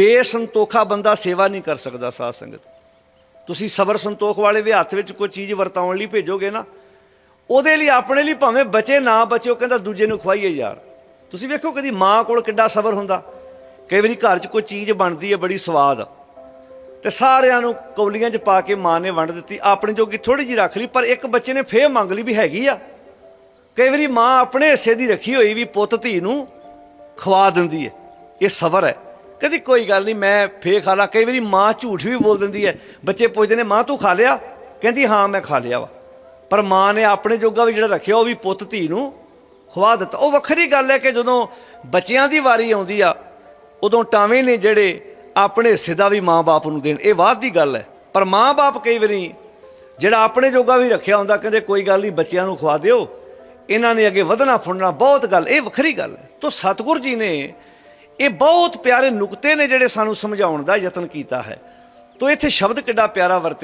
ਬੇਸੰਤੋਖਾ ਬੰਦਾ ਸੇਵਾ ਨਹੀਂ ਕਰ ਸਕਦਾ ਸਾਧ ਸੰਗਤ। ਤੁਸੀਂ ਸਬਰ ਸੰਤੋਖ ਵਾਲੇ ਵੀ ਹੱਥ ਵਿੱਚ ਕੋਈ ਚੀਜ਼ ਵਰਤਾਉਣ ਲਈ ਭੇਜੋਗੇ ਨਾ, ਉਹਦੇ ਲਈ ਆਪਣੇ ਲਈ ਭਾਵੇਂ ਬਚੇ ਨਾ ਬਚੇ, ਉਹ ਕਹਿੰਦਾ ਦੂਜੇ ਨੂੰ ਖਵਾਈਏ ਯਾਰ। ਤੁਸੀਂ ਵੇਖੋ ਕਦੀ ਮਾਂ ਕੋਲ ਕਿੱਡਾ ਸਬਰ ਹੁੰਦਾ। ਕਈ ਵਾਰੀ ਘਰ 'ਚ ਕੋਈ ਚੀਜ਼ ਬਣਦੀ ਹੈ, ਬੜੀ ਸਵਾਦ। ਤੇ ਸਾਰਿਆਂ ਨੂੰ ਕੌਲੀਆਂ 'ਚ ਪਾ ਕੇ ਮਾਂ ਨੇ ਵੰਡ ਦਿੱਤੀ, ਆਪਣੀ ਜੋਗੀ ਥੋੜੀ ਜੀ ਰੱਖ ਲਈ, ਪਰ ਇੱਕ ਬੱਚੇ ਨੇ ਫੇਰ ਮੰਗ ਲਈ ਵੀ ਹੈਗੀ ਆ। ਕਈ ਵਾਰੀ ਮਾਂ ਆਪਣੇ ਹਿੱਸੇ ਦੀ ਰੱਖੀ ਹੋਈ ਵੀ ਪੁੱਤ ਧੀ ਨੂੰ ਖਵਾ ਦਿੰਦੀ ਹੈ। ਇਹ ਸਬਰ ਹੈ। ਕਹਿੰਦੀ, ਕੋਈ ਗੱਲ ਨਹੀਂ, ਮੈਂ ਫੇਰ ਖਾ ਲਾ। ਕਈ ਵਾਰੀ ਮਾਂ ਝੂਠ ਵੀ ਬੋਲ ਦਿੰਦੀ ਹੈ। ਬੱਚੇ ਪੁੱਛਦੇ ਨੇ, ਮਾਂ, ਤੂੰ ਖਾ ਲਿਆ? ਕਹਿੰਦੀ, ਹਾਂ, ਮੈਂ ਖਾ ਲਿਆ ਵਾ। ਪਰ ਮਾਂ ਨੇ ਆਪਣੇ ਜੋਗਾ ਵੀ ਜਿਹੜਾ ਰੱਖਿਆ, ਉਹ ਵੀ ਪੁੱਤ ਧੀ ਨੂੰ ਖਵਾ ਦਿੱਤਾ। ਉਹ ਵੱਖਰੀ ਗੱਲ ਹੈ ਕਿ ਜਦੋਂ ਬੱਚਿਆਂ ਦੀ ਵਾਰੀ ਆਉਂਦੀ ਆ, ਉਦੋਂ ਟਾਵੇਂ ਨੇ ਜਿਹੜੇ ਆਪਣੇ ਹਿੱਸੇ ਦਾ ਵੀ ਮਾਂ-ਬਾਪ ਨੂੰ ਦੇਣ। ਇਹ ਬਾਅਦ ਦੀ ਗੱਲ ਹੈ। ਪਰ ਮਾਂ-ਬਾਪ ਕਈ ਵਾਰੀ ਜਿਹੜਾ ਆਪਣੇ ਜੋਗਾ ਵੀ ਰੱਖਿਆ ਹੁੰਦਾ, ਕਹਿੰਦੇ, ਕੋਈ ਗੱਲ ਨਹੀਂ, ਬੱਚਿਆਂ ਨੂੰ ਖਵਾ ਦਿਓ। ਇਹਨਾਂ ਨੇ ਅੱਗੇ ਵਧਣਾ ਫੁੱਲਣਾ ਬਹੁਤ ਗੱਲ, ਇਹ ਵੱਖਰੀ ਗੱਲ ਹੈ। ਤੋਂ ਸਤਿਗੁਰ ਜੀ ਨੇ ਇਹ ਬਹੁਤ ਪਿਆਰੇ ਨੁਕਤੇ ਨੇ ਜਿਹੜੇ ਸਾਨੂੰ ਸਮਝਾਉਣ ਦਾ ਯਤਨ ਕੀਤਾ ਹੈ। ਤੋਂ ਇੱਥੇ ਸ਼ਬਦ ਕਿੱਡਾ ਪਿਆਰਾ ਵਰਤਿਆ